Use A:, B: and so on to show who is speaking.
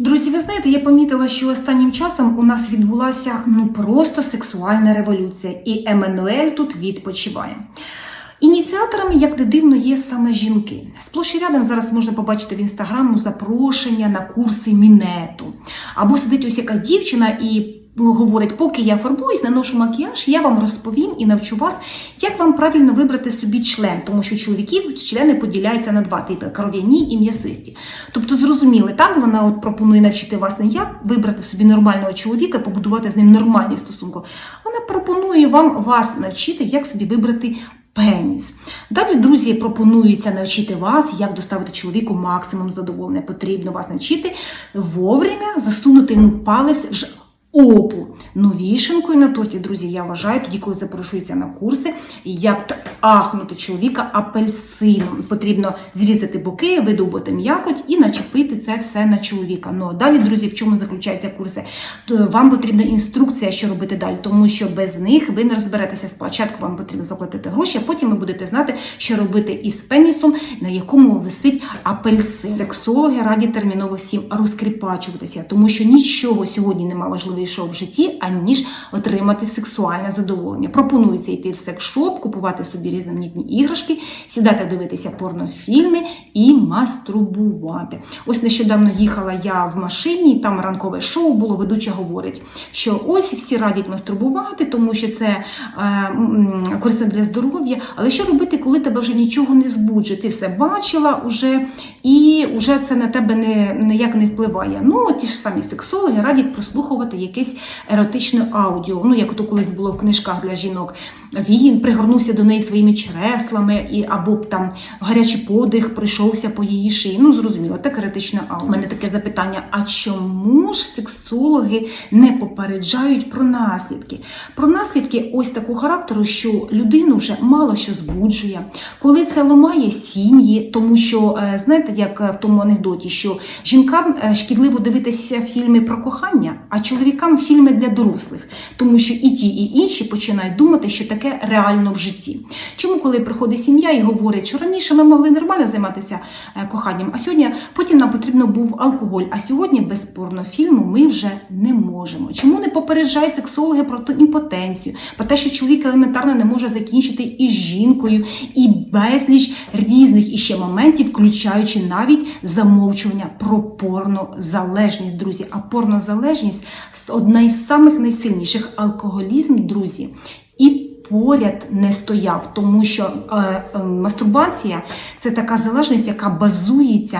A: Друзі, ви знаєте, я помітила, що останнім часом у нас відбулася ну просто сексуальна революція, і Еммануель тут відпочиває. Ініціаторами, як не дивно, є саме жінки. Сплош і рядом зараз можна побачити в інстаграму запрошення на курси мінету. Або сидить ось якась дівчина і говорить, поки я фарбуюсь, наношу макіяж, я вам розповім і навчу вас, як вам правильно вибрати собі член, тому що чоловіків члени поділяються на два типи кров'яні і м'ясисті. Тобто, зрозуміли, так вона от пропонує навчити вас не як вибрати собі нормального чоловіка, побудувати з ним нормальні стосунки. Вона пропонує вам вас навчити, як собі вибрати. Пеніс. Далі, друзі, пропонується навчити вас, як доставити чоловіку максимум задоволення. Потрібно вас навчити вовремя засунути йому палець в опу. Ну, вішенкою на торті, друзі, я вважаю, тоді, коли запрошується на курси, як ахнути чоловіка апельсином. Потрібно зрізати боки, видобути м'якоть і начепити це все на чоловіка. Ну а далі, друзі, в чому заключаються курси? То Вам потрібна інструкція, що робити далі, тому що без них ви не розберетеся. Спочатку вам потрібно заплатити гроші, а потім ви будете знати, що робити із пенісом, на якому висить апельсин. Сексологи раді терміново всім розкріпачуватися, тому що нічого сьогодні немає нема важливішого в житті, аніж отримати сексуальне задоволення. Пропонується йти в секс-шоп, купувати собі різноманітні іграшки, сідати дивитися порнофільми і мастурбувати. Ось нещодавно їхала я в машині, там ранкове шоу було. Ведуча говорить, що ось всі радять мастурбувати, тому що це е, корисно для здоров'я. Але що робити, коли тебе вже нічого не збуджує? Ти все бачила уже, і вже це на тебе не ніяк не впливає. Ну, ті ж самі сексологи радять прослухувати якесь еротичне аудіо. Ну, як то колись було в книжках для жінок. Він пригорнувся до неї своїми чреслами, і або б там гарячий подих пройшовся по її шиї. Ну, зрозуміло, так еротичне аудіо. У мене таке запитання: а чому ж сексологи не попереджають про наслідки? Про наслідки ось такого характеру, що людину вже мало що збуджує, коли це ламає сім'ї, тому що е, знаєте, як е, в тому анекдоті, що жінкам е, шкідливо дивитися фільми про кохання, а чоловікам фільми для дорослих, тому що і ті, і інші починають думати, що таке реально в житті. Чому, коли приходить сім'я і говорить, що раніше ми могли нормально займатися е, коханням, а сьогодні потім нам потрібно був алкоголь, а сьогодні без порнофільму ми вже не можемо. Чому не попереджають сексологи про ту імпотенцію, про те, що чоловік елементарно не може закінчити із жінкою, і безліч різних іще моментів, включаючи навіть замовчування про порнозалежність, друзі. А порнозалежність одна із самих найсильніших алкоголізм, друзі. І поряд не стояв, тому що е, е, мастурбація це така залежність, яка базується